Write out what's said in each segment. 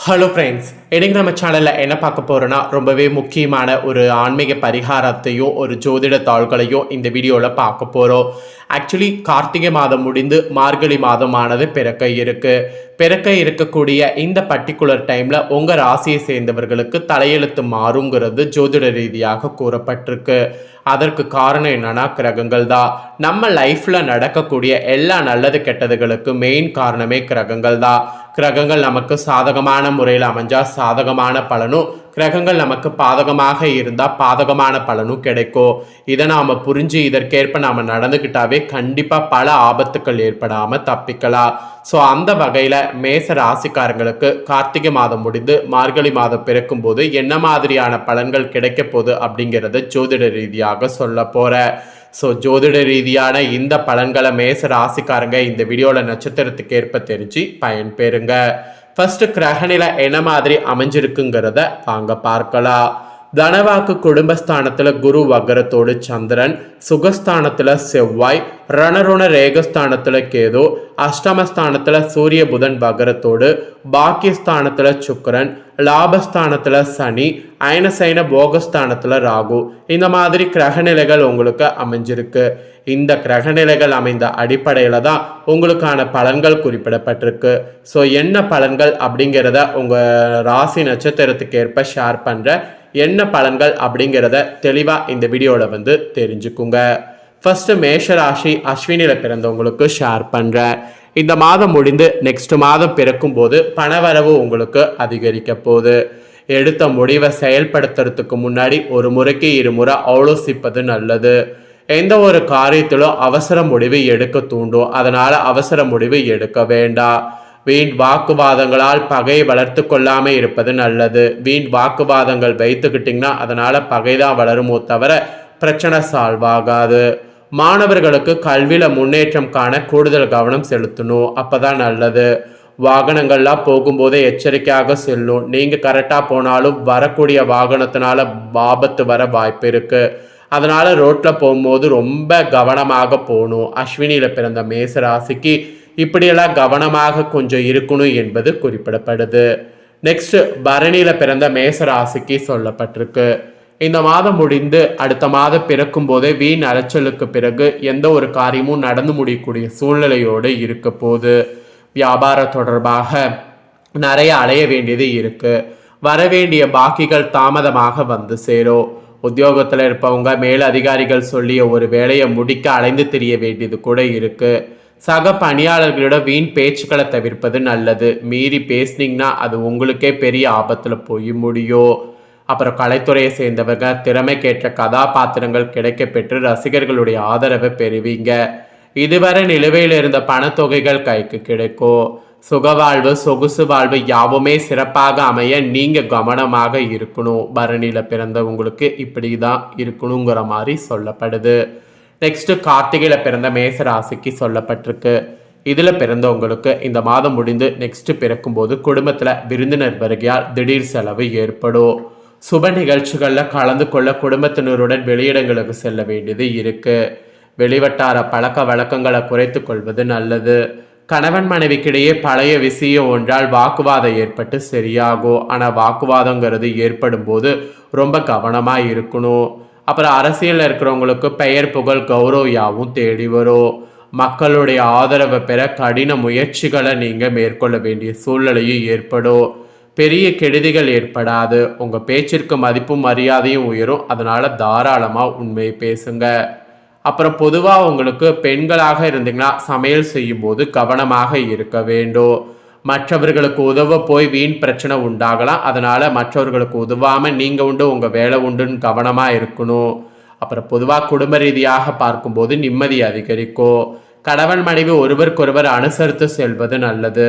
Hello friends இன்றைக்கி நம்ம சேனலில் என்ன பார்க்க போகிறோன்னா ரொம்பவே முக்கியமான ஒரு ஆன்மீக பரிகாரத்தையும் ஒரு ஜோதிட தாள்களையும் இந்த வீடியோவில் பார்க்க போகிறோம் ஆக்சுவலி கார்த்திகை மாதம் முடிந்து மார்கழி மாதமானது பிறக்க இருக்கு. பிறக்க இருக்கக்கூடிய இந்த பர்டிகுலர் டைமில் உங்கள் ராசியை சேர்ந்தவர்களுக்கு தலையெழுத்து மாறுங்கிறது ஜோதிட ரீதியாக கூறப்பட்டிருக்கு. அதற்கு காரணம் என்னன்னா கிரகங்கள் தான். நம்ம லைஃப்பில் நடக்கக்கூடிய எல்லா நல்லது கெட்டதுகளுக்கு மெயின் காரணமே கிரகங்கள் தான். கிரகங்கள் நமக்கு சாதகமான முறையில் அமைஞ்சா சாதகமான பலனும் கிரகங்கள் நமக்கு பாதகமாக இருந்தால் பாதகமான பலனும் கிடைக்கும். இதை நாம் புரிஞ்சு இதற்கேற்ப நாம் நடந்துக்கிட்டாவே கண்டிப்பாக பல ஆபத்துக்கள் ஏற்படாமல் தப்பிக்கலாம். ஸோ அந்த வகையில் மேச ராசிக்காரங்களுக்கு கார்த்திகை மாதம் முடிந்து மார்கழி மாதம் பிறக்கும்போது என்ன மாதிரியான பலன்கள் கிடைக்க போகுது அப்படிங்கிறத ஜோதிட ரீதியாக சொல்ல போகிறேன் ஸோ ஜோதிட ரீதியான இந்த பலன்களை மேச ராசிக்காரங்க இந்த வீடியோவில் நட்சத்திரத்துக்கு ஏற்ப தெரிஞ்சு பயன்பெறுங்க. ஃபர்ஸ்ட் கிரகநிலை என்ன மாதிரி அமைஞ்சிருக்குங்கிறத வாங்க பார்க்கலாம். தனவாக்கு குடும்பஸ்தானத்தில் குரு வக்கரத்தோடு சந்திரன் சுகஸ்தானத்தில் செவ்வாய் ரணருண ரேகஸ்தானத்தில் கேது அஷ்டமஸ்தானத்தில் சூரிய புதன் வக்கரத்தோடு பாக்கியஸ்தானத்தில் சுக்கரன் லாபஸ்தானத்தில் சனி அயனசைன போகஸ்தானத்தில் ராகு. இந்த மாதிரி கிரகநிலைகள் உங்களுக்கு அமைஞ்சிருக்கு. இந்த கிரகநிலைகள் அமைந்த அடிப்படையில் தான் உங்களுக்கான பலன்கள் குறிப்பிடப்பட்டிருக்கு. ஸோ என்ன பலன்கள் அப்படிங்கிறத உங்கள் ராசி நட்சத்திரத்துக்கு ஏற்ப ஷேர் பண்ணுற என்ன பலன்கள் அப்படிங்கிறத தெளிவாக இந்த வீடியோவில் வந்து தெரிஞ்சுக்குங்க. ஃபர்ஸ்ட் மேஷராசி அஸ்வினியில் பிறந்தவங்களுக்கு ஷேர் பண்ணுறேன் இந்த மாதம் முடிந்து நெக்ஸ்ட் மாதம் பிறக்கும்போது பணவரவு உங்களுக்கு அதிகரிக்க போகுது. எடுத்த முடிவை செயல்படுத்துறதுக்கு முன்னாடி ஒரு முறைக்கு இருமுறை ஆலோசிப்பது நல்லது. எந்த ஒரு காரியத்திலும் அவசர முடிவு எடுக்க தூண்டும். அதனால அவசர முடிவு எடுக்க வேண்டாம். வீண் வாக்குவாதங்களால் பகையை வளர்த்து கொள்ளாமல் இருப்பது நல்லது. வீண் வாக்குவாதங்கள் வைத்துக்கிட்டிங்கன்னா அதனால் பகை தான் வளருமோ தவிர பிரச்சனை சால்வ் ஆகாது மாணவர்களுக்கு கல்வியில் முன்னேற்றம் காண கூடுதல் கவனம் செலுத்தணும். அப்போ தான் நல்லது. வாகனங்கள்லாம் போகும்போதே எச்சரிக்கையாக செல்லும். நீங்கள் கரெக்டாக போனாலும் வரக்கூடிய வாகனத்தினால ஆபத்து வர வாய்ப்பு இருக்குது அதனால் ரோட்டில் போகும்போது ரொம்ப கவனமாக போகணும். அஸ்வினியில் பிறந்த மேச ராசிக்கு இப்படியெல்லாம் கவனமாக கொஞ்சம் இருக்கணும் என்பது குறிப்பிடப்படுது. நெக்ஸ்ட் பரணியில பிறந்த மேச ராசிக்கு சொல்லப்பட்டிருக்கு. இந்த மாதம் முடிந்து அடுத்த மாதம் பிறக்கும் போதே வீண் அலைச்சலுக்கு பிறகு எந்த ஒரு காரியமும் நடந்து முடியக்கூடிய சூழ்நிலையோடு இருக்க போது வியாபார தொடர்பாக நிறைய அலைய வேண்டியது இருக்கு. வரவேண்டிய பாக்கிகள் தாமதமாக வந்து சேரும். உத்தியோகத்தில் இருப்பவங்க மேல் அதிகாரிகள் சொல்லிய ஒரு வேலையை முடிக்க அலைந்து தெரிய வேண்டியது கூட இருக்குது சக பணியாளர்களோட வீண் பேச்சுக்களை தவிர்ப்பது நல்லது. மீறி பேசுனீங்கன்னா அது உங்களுக்கே பெரிய ஆபத்தில் போய் முடியும். அப்புறம் கலைத்துறையை சேர்ந்தவங்க திறமைக்கேற்ற கதாபாத்திரங்கள் கிடைக்க பெற்று ரசிகர்களுடைய ஆதரவை பெறுவீங்க. இதுவரை நிலுவையில் இருந்த பணத்தொகைகள் கைக்கு கிடைக்கும். சுகவாழ்வு சொகுசு வாழ்வு யாவுமே சிறப்பாக அமைய நீங்கள் கவனமாக இருக்கணும். பரணியில் பிறந்தவங்களுக்கு இப்படி தான் இருக்கணுங்கிற மாதிரி சொல்லப்படுது. நெக்ஸ்ட் கார்த்திகையில பிறந்த மேச ராசிக்கு சொல்லப்பட்டிருக்கு. இதுல பிறந்தவங்களுக்கு இந்த மாதம் முடிந்து நெக்ஸ்ட் பிறக்கும்போது குடும்பத்துல விருந்தினர் வருகையால் திடீர் செலவு ஏற்படும். சுப நிகழ்ச்சிகளில் கலந்து கொள்ள குடும்பத்தினருடன் வெளியிடங்களுக்கு செல்ல வேண்டியது இருக்கு. வெளிவட்டார பழக்க வழக்கங்களை குறைத்து கொள்வது நல்லது. கணவன் மனைவிக்கிடையே பழைய விஷயம் ஒன்றால் வாக்குவாதம் ஏற்பட்டு சரியாகும். ஆனால் வாக்குவாதங்கிறது ஏற்படும் போது ரொம்ப கவனமாக இருக்கணும். அப்புறம் அரசியலில் இருக்கிறவங்களுக்கு பெயர் புகழ் கௌரவ யாவும் தேடி வரும். மக்களுடைய ஆதரவை பெற கடின முயற்சிகளை நீங்கள் மேற்கொள்ள வேண்டிய சூழ்நிலையும் ஏற்படும். பெரிய கெடுதிகள் ஏற்படாது. உங்கள் பேச்சிற்கு மதிப்பும் மரியாதையும் உயரும். அதனால் தாராளமாக உண்மையை பேசுங்க. அப்புறம் பொதுவாக உங்களுக்கு பெண்களாக இருந்தீங்கன்னா சமையல் செய்யும்போது கவனமாக இருக்க வேண்டும். மற்றவர்களுக்கு உதவ போய் வீண் பிரச்சனை உண்டாகலாம். அதனால் மற்றவர்களுக்கு உதவாமல் நீங்கள் உண்டு உங்கள் வேலை உண்டுன்னு கவனமாக இருக்கணும். அப்புறம் பொதுவாக குடும்ப ரீதியாக பார்க்கும்போது நிம்மதி அதிகரிக்கும். கணவன் மனைவி ஒருவருக்கொருவர் அனுசரித்து செல்வது நல்லது.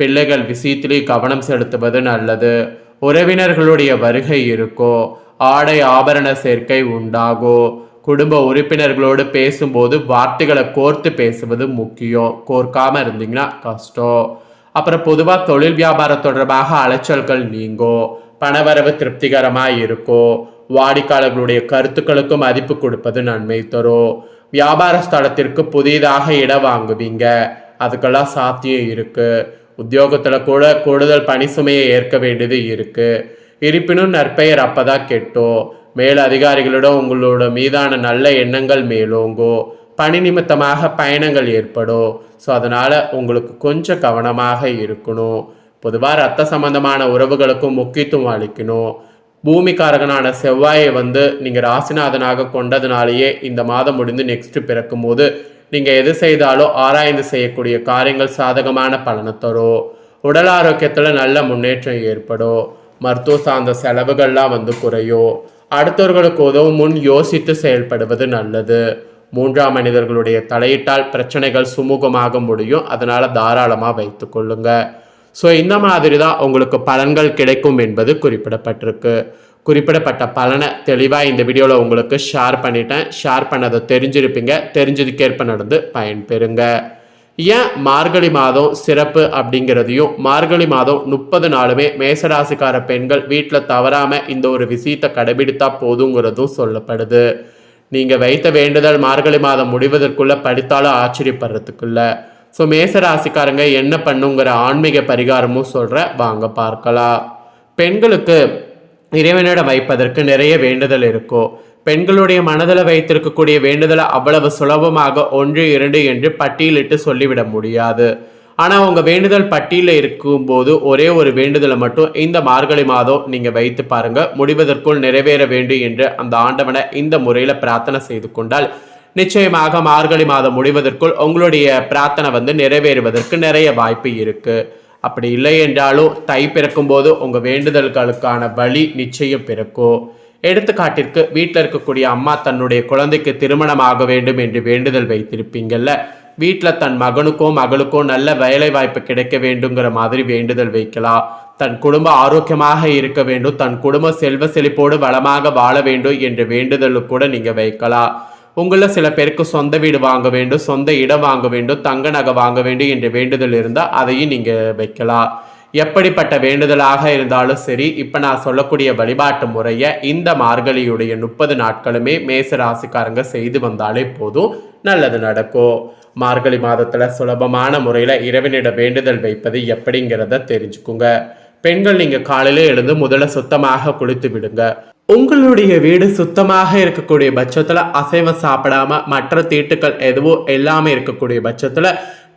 பிள்ளைகள் விஷயத்திலே கவனம் செலுத்துவது நல்லது. உறவினர்களுடைய வருகை இருக்கும். ஆடை ஆபரண சேர்க்கை உண்டாகும். குடும்ப உறுப்பினர்களோடு பேசும்போது வார்த்தைகளை கோர்த்து பேசுவது முக்கியம். கோர்க்காமல் இருந்தீங்கன்னா கஷ்டம். அப்புறம் பொதுவாக தொழில் வியாபாரம் தொடர்பாக அலைச்சல்கள் நீங்கும் பணவரவு திருப்திகரமாக இருக்கும் வாடிக்கையாளர்களுடைய கருத்துக்களுக்கு மதிப்பு கொடுப்பது நன்மை தரும் வியாபார ஸ்தலத்திற்கு புதிதாக இடம் வாங்குவீங்க. அதுக்கெல்லாம் சாத்தியம் இருக்கு. உத்தியோகத்தில் கூட கூடுதல் பணி சுமையை ஏற்க வேண்டியது இருக்கு. இருப்பினும் நற்பெயர் அப்பதான் கெட்டோம் மேல் அதிகாரிகளிடம் உங்களோட மீதான நல்ல எண்ணங்கள் மேலோங்கும் பணி நிமித்தமாக பயணங்கள் ஏற்படும். ஸோ அதனால் உங்களுக்கு கொஞ்சம் கவனமாக இருக்கணும். பொதுவாக ரத்த சம்பந்தமான உறவுகளுக்கும் முக்கியத்துவம் அளிக்கணும். பூமிக்காரகனான செவ்வாயை வந்து நீங்கள் ராசிநாதனாக கொண்டதுனாலேயே இந்த மாதம் முடிந்து நெக்ஸ்ட் பிறக்கும் போது நீங்கள் எது செய்தாலும் ஆராய்ந்து செய்யக்கூடிய காரியங்கள் சாதகமான பலனை தரும். உடல் ஆரோக்கியத்தில் நல்ல முன்னேற்றம் ஏற்படும். மருத்துவ சார்ந்த செலவுகள்லாம் வந்து குறையும். அடுத்தவர்களுக்கு உதவும் முன் யோசித்து செயல்படுவது நல்லது. மூன்றாம் மனிதர்களுடைய தலையிட்டால் பிரச்சனைகள் சுமூகமாக முடியும். அதனால் தாராளமாக வைத்து கொள்ளுங்க. ஸோ இந்த மாதிரி தான் உங்களுக்கு பலன்கள் கிடைக்கும் என்பது குறிப்பிடப்பட்டிருக்கு. குறிப்பிடப்பட்ட பலனை தெளிவாக இந்த வீடியோவில் உங்களுக்கு ஷேர் பண்ணிட்டேன். ஷேர் பண்ணதை தெரிஞ்சிருப்பீங்க. தெரிஞ்சதுக்கேற்ப நடந்து பயன்பெறுங்க. ஏன் மார்கழி மாதம் சிறப்பு அப்படிங்கிறதையும் மார்கழி மாதம் முப்பது நாளுமே மேசராசிக்கார பெண்கள் வீட்டில் தவறாமல் இந்த ஒரு விஷயத்தை கடைபிடித்தா போதுங்கிறதும் சொல்லப்படுது. நீங்கள் வைத்த வேண்டுதல் மார்கழி மாதம் முடிவதற்குள்ள படித்தாலும் ஆச்சரியப்படுறதுக்குள்ள. ஸோ மேசராசிக்காரங்க என்ன பண்ணுங்கிற ஆன்மீக பரிகாரமும் சொல்கிற வாங்க பார்க்கலாம். பெண்களுக்கு இறைவனிடம் வைப்பதற்கு நிறைய வேண்டுதல் இருக்கும் பெண்களுடைய மனதில் வைத்திருக்கக்கூடிய வேண்டுதலை அவ்வளவு சுலபமாக ஒன்று இரண்டு என்று பட்டியலிட்டு சொல்லிவிட முடியாது. ஆனால் உங்கள் வேண்டுதல் பட்டியலில் இருக்கும்போது ஒரே ஒரு வேண்டுதலை மட்டும் இந்த மார்கழி மாதம் நீங்கள் வைத்து பாருங்கள் முடிவதற்குள் நிறைவேற வேண்டும் என்று அந்த ஆண்டவனை இந்த முறையில் பிரார்த்தனை செய்து கொண்டால் நிச்சயமாக மார்கழி மாதம் முடிவதற்குள் உங்களுடைய பிரார்த்தனை வந்து நிறைவேறுவதற்கு நிறைய வாய்ப்பு இருக்குது அப்படி இல்லை என்றாலும் தை பிறக்கும் போது வேண்டுதல்களுக்கான வழி நிச்சயம் பிறக்கும். எடுத்துக்காட்டிற்கு வீட்டில் இருக்கக்கூடிய அம்மா தன்னுடைய குழந்தைக்கு திருமணம் ஆக வேண்டும் என்று வேண்டுதல் வைத்திருப்பீங்கள்ல வீட்டில் தன் மகனுக்கோ மகளுக்கோ நல்ல வேலை வாய்ப்பு கிடைக்க வேண்டுங்கிற மாதிரி வேண்டுதல் வைக்கலாம் தன் குடும்பம் ஆரோக்கியமாக இருக்க வேண்டும் தன் குடும்பம் செல்வ செழிப்போடு வளமாக வாழ வேண்டும் என்ற வேண்டுதல் கூட நீங்கள் வைக்கலாம் உங்களில் சில பேருக்கு சொந்த வீடு வாங்க வேண்டும் சொந்த இடம் வாங்க வேண்டும் தங்க நகை வாங்க வேண்டும் என்ற வேண்டுதல் இருந்தால் அதையும் நீங்கள் வைக்கலாம் எப்படிப்பட்ட வேண்டுதலாக இருந்தாலும் சரி இப்போ நான் சொல்லக்கூடிய வழிபாட்டு முறையை இந்த மார்கழியுடைய முப்பது நாட்களுமே மேச ராசிக்காரங்க செய்து வந்தாலே போதும் நல்லது நடக்கும். மார்கழி மாதத்தில் சுலபமான முறையில் இறைவனிட வேண்டுதல் வைப்பது எப்படிங்கிறத தெரிஞ்சுக்குங்க. பெண்கள் நீங்கள் காலையில எழுந்து முதல்ல சுத்தமாக குளித்து விடுங்க. உங்களுடைய வீடு சுத்தமாக இருக்கக்கூடிய பட்சத்தில் அசைவம் சாப்பிடாம மற்ற தீட்டுக்கள் எதுவும் எல்லாமே இருக்கக்கூடிய பட்சத்தில்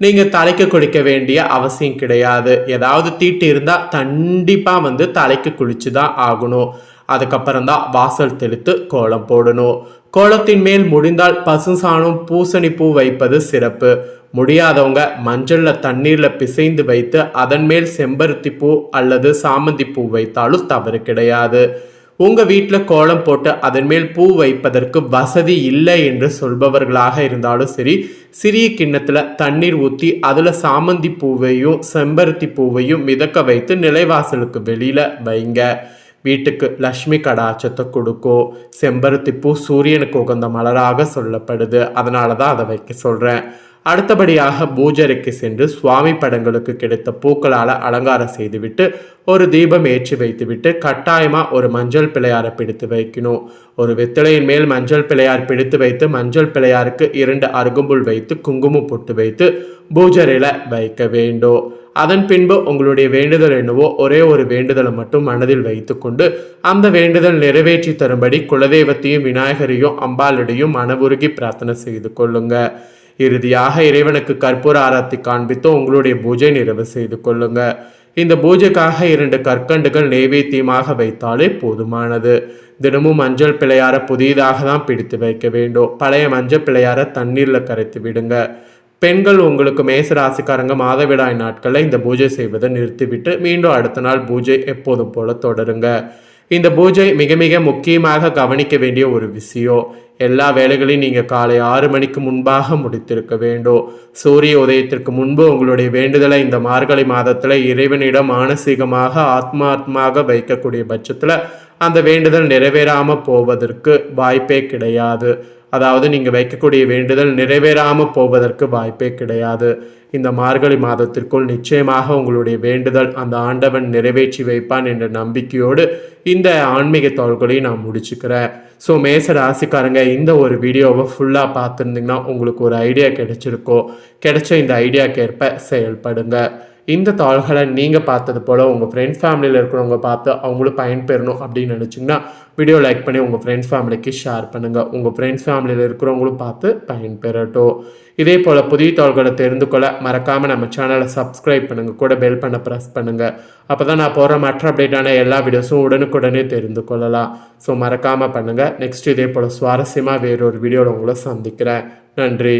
நீங்கள் தலைக்கு குளிக்க வேண்டிய அவசியம் கிடையாது. ஏதாவது தீட்டு இருந்தால் கண்டிப்பாக வந்து தலைக்கு குளிச்சு தான் ஆகணும். அதுக்கப்புறம் தான் வாசல் தெளித்து கோலம் போடணும். கோலத்தின் மேல் முடிந்தால் பசு சாணம் பூசணி பூ வைப்பது சிறப்பு. முடியாதவங்க மஞ்சள்ல தண்ணீர்ல பிசைந்து வைத்து அதன் மேல் செம்பருத்தி பூ அல்லது சாமந்தி பூ வைத்தாலும் தவறு கிடையாது. உங்கள் வீட்டில் கோலம் போட்டு அதன் மேல் பூ வைப்பதற்கு வசதி இல்லை என்று சொல்பவர்களாக இருந்தாலும் சரி சிறிய கிண்ணத்தில் தண்ணீர் ஊற்றி அதில் சாமந்தி பூவையும் செம்பருத்தி பூவையும் மிதக்க வைத்து நிலைவாசலுக்கு வெளியில் வைங்க. வீட்டுக்கு லக்ஷ்மி கடாச்சத்தை கொடுக்கும் செம்பருத்தி பூ சூரியனுக்கு உகந்த மலராக சொல்லப்படுது. அதனால தான் அதை வைக்க சொல்கிறேன் அடுத்தபடியாக பூஜரைக்கு சென்று சுவாமி படங்களுக்கு கிடைத்த பூக்களால் அலங்காரம் செய்துவிட்டு ஒரு தீபம் ஏற்றி வைத்துவிட்டு கட்டாயமாக ஒரு மஞ்சள் பிள்ளையாரை பிடித்து வைக்கணும். ஒரு வெத்தலையின் மேல் மஞ்சள் பிள்ளையார் பிடித்து வைத்து மஞ்சள் பிள்ளையாருக்கு இரண்டு அருகும்புல் வைத்து குங்குமம் போட்டு வைத்து பூஜரையில் வைக்க வேண்டும். அதன் பின்பு உங்களுடைய வேண்டுதல் என்னவோ ஒரே ஒரு வேண்டுதலை மட்டும் மனதில் வைத்துக்கொண்டு அந்த வேண்டுதல் நிறைவேற்றி தரும்படி குலதெய்வத்தையும் விநாயகரையும் அம்பாளிடையும் மனவுருகி பிரார்த்தனை செய்து கொள்ளுங்கள் இறுதியாக இறைவனுக்கு கற்பூர ஆராத்தி காண்பித்து உங்களுடைய பூஜை நிறைவு செய்து கொள்ளுங்க. இந்த பூஜைக்காக இரண்டு கற்கண்டுகள் நெய்வேத்தியமாக வைத்தாலே போதுமானது. தினமும் மஞ்சள் பிள்ளையார புதியதாக தான் பிடித்து வைக்க வேண்டும். பழைய மஞ்சள் பிள்ளையார தண்ணீரில் கரைத்து விடுங்க. பெண்கள் உங்களுக்கு மேச ராசிக்காரங்க மாதவிடாய் நாட்களில் இந்த பூஜை செய்வதை நிறுத்திவிட்டு மீண்டும் அடுத்த நாள் பூஜை எப்போதும் போல தொடருங்க. இந்த பூஜை மிக மிக முக்கியமாக கவனிக்க வேண்டிய ஒரு விஷயம். எல்லா வேலைகளையும் நீங்கள் காலை ஆறு மணிக்கு முன்பாக முடித்திருக்க வேண்டும். சூரிய உதயத்திற்கு முன்பு உங்களுடைய வேண்டுதலை இந்த மார்கழி மாதத்தில் இறைவனிடம் மானசீகமாக ஆத்மாத்மாக வைக்கக்கூடிய பட்சத்தில் அந்த வேண்டுதல் நிறைவேறாமல் போவதற்கு வாய்ப்பே கிடையாது. அதாவது நீங்கள் வைக்கக்கூடிய வேண்டுதல் நிறைவேறாமல் போவதற்கு வாய்ப்பே கிடையாது. இந்த மார்கழி மாதத்திற்குள் நிச்சயமாக உங்களுடைய வேண்டுதல் அந்த ஆண்டவன் நிறைவேற்றி வைப்பான் என்ற நம்பிக்கையோடு இந்த ஆன்மீக தோள்களையும் நான் முடிச்சுக்கிறேன். ஸோ மேச ராசிக்காரங்க இந்த ஒரு வீடியோவை ஃபுல்லாக பார்த்துருந்தீங்கன்னா உங்களுக்கு ஒரு ஐடியா கிடைச்சிருக்கோ கிடைச்ச இந்த ஐடியாக்கேற்ப செயல்படுங்க. இந்த தாள்களை நீங்கள் பார்த்தது போல் உங்கள் ஃப்ரெண்ட்ஸ் ஃபேமிலியில் இருக்கிறவங்க பார்த்து அவங்களும் பயன்பெறணும் அப்படின்னு நினச்சிங்கன்னா வீடியோ லைக் பண்ணி உங்கள் ஃப்ரெண்ட்ஸ் ஃபேமிலிக்கு ஷேர் பண்ணுங்கள் உங்கள் ஃப்ரெண்ட்ஸ் ஃபேமிலியில் இருக்கிறவங்களும் பார்த்து பயன்பெறட்டும். இதே போல் புதிய தாள்களை தெரிந்து கொள்ள மறக்காமல் நம்ம சேனலை சப்ஸ்கிரைப் பண்ணுங்கள் கூட பெல் பண்ண ப்ரெஸ் பண்ணுங்கள் அப்போ தான் நான் போகிற மற்ற அப்டேட்டான எல்லா வீடியோஸும் உடனுக்குடனே தெரிந்து கொள்ளலாம். ஸோ மறக்காமல் பண்ணுங்கள் நெக்ஸ்ட் இதே போல் சுவாரஸ்யமாக வேறொரு வீடியோவில் உங்களை சந்திக்கிறேன். நன்றி.